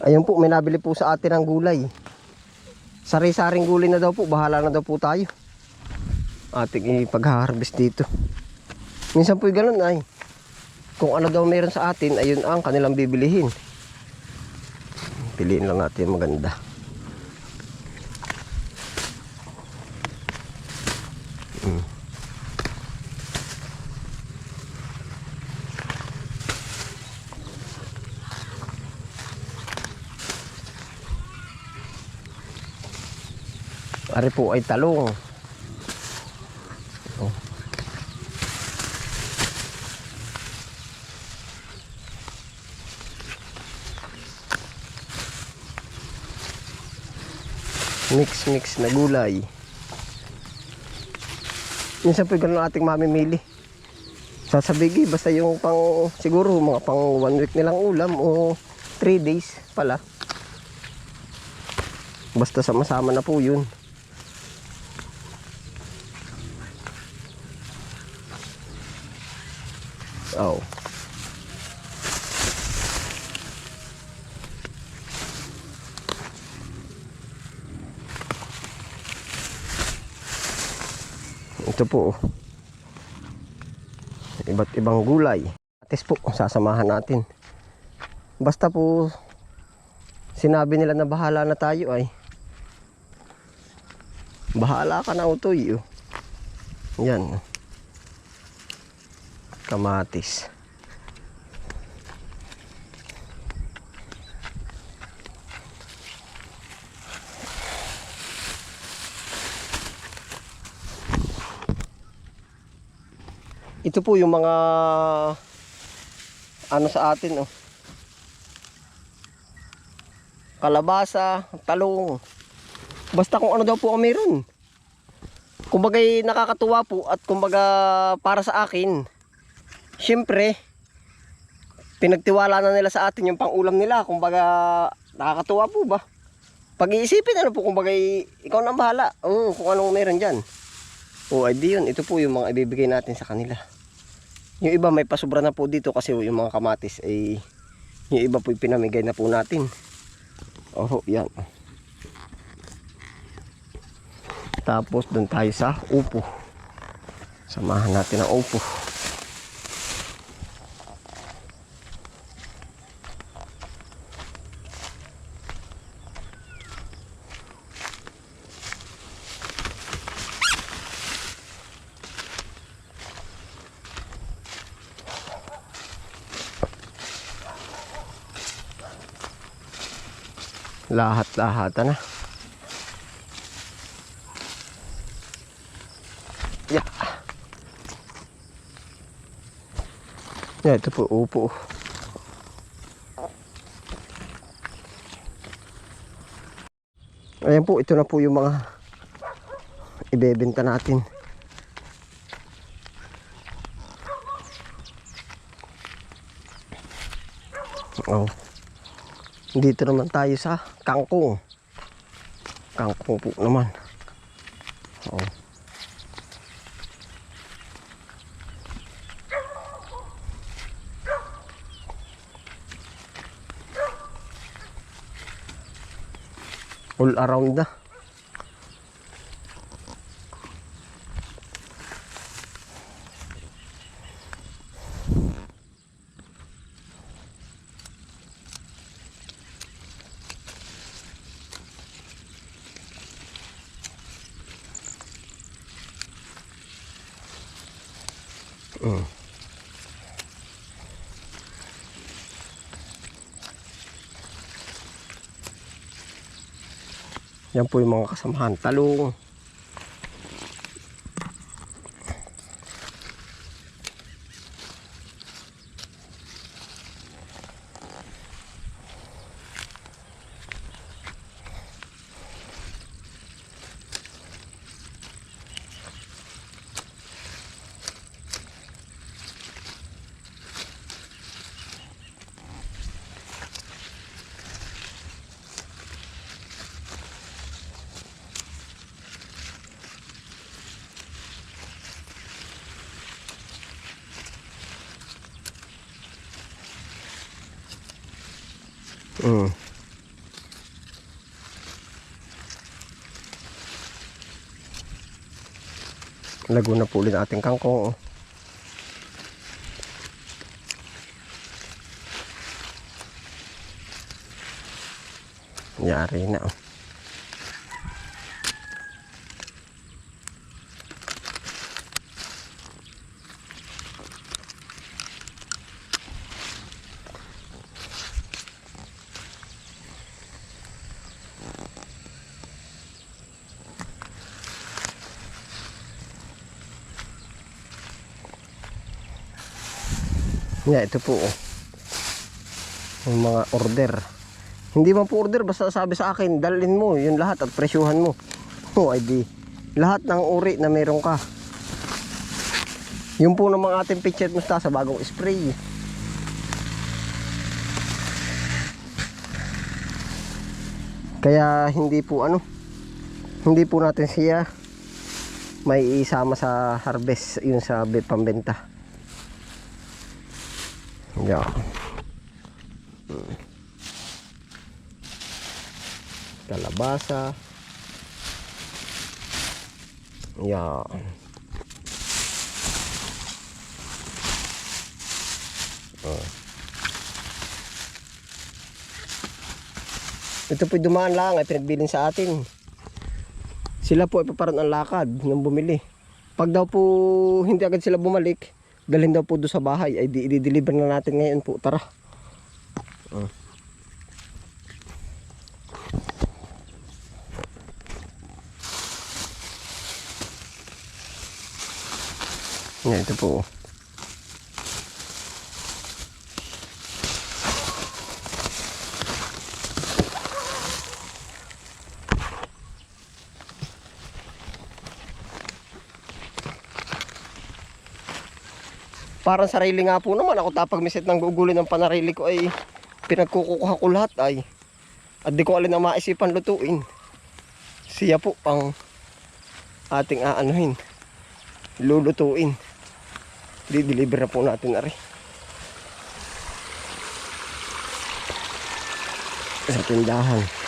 Ayun po, may nabili po sa atin ng gulay. Sari-saring gulay na daw po, bahala na daw po tayo. Ating ipag-harvest dito. Minsan po ganun ay. Kung ano daw meron sa atin, ayun ang kanilang bibilihin. Piliin lang natin maganda. Mm. Ari po ay talong. Oh. Mix mix na gulay. Minsan po ganun ating mamimili. Sasabigi basta yung pang siguro mga pang one week nilang ulam o 3 days pala. Basta sama-sama na po yun. Oh. Ito po. Iba't ibang gulay. Atis po, sasamahan natin. Basta po sinabi nila na bahala na tayo ay bahala ka na utoy. Oh. Yan. Kamatis. Ito po yung mga ano sa atin oh. Kalabasa, talong. Basta kung ano daw po ang meron. Kumbagay nakakatuwa po at kumbaga para sa akin, syempre, pinagtiwala na nila sa atin yung pangulam nila. Kumbaga nakakatuwa po ba? Pag-iisipin ano po, kumbaga ikaw na bahala. Oo, kung anong meron dyan. Oo, ay di yun. Ito po yung mga ibibigay natin sa kanila. Yung iba may pasubra na po dito kasi yung mga kamatis ay yung iba po pinamigay na po natin. Oh, yan. Tapos doon tayo sa upo. Samahan natin ang upo. Lahat-lahat na. Yeah. Yeah, ito po, upo. Ayan po, ito na po yung mga ibebenta natin. Oh. Dito naman tayo sa kangkong. Kangkong po naman. Oh. All around na. Yan po yung mga kasamahan. Talong. Mm. Lago na po ulit ating kangkong. Oh. Yari na oh. Yeah, ito po. oh. Yung mga order. Hindi man po order, basta sabi sa akin, dalhin mo yung lahat at presyuhan mo. Oh, di. Lahat ng uri na meron ka. Yung po ng mga ating picture mustasa bagong spray. Kaya hindi po ano, hindi po natin siya may isama sa harvest yun sa be- pambenta. Yeah. Kalabasa. Yeah. Oh. Ito po dumaan lang ay pinagbilin sa atin. Sila po ay paparoon ang lakad nung bumili. Pag daw po hindi agad sila bumalik, dalhin daw po doon sa bahay ay i-deliver na natin ngayon po. Tara. Oh. Yan, ito po. Parang sarili nga po naman. Ako tapag miset ng gugulin ng panarili ko ay pinagkukuha ko lahat ay. At di ko alin ang maisipan lutuin. Siya po ang ating aanuhin. Lulutuin. Di-deliver na po natin na rin. Sa tindahan.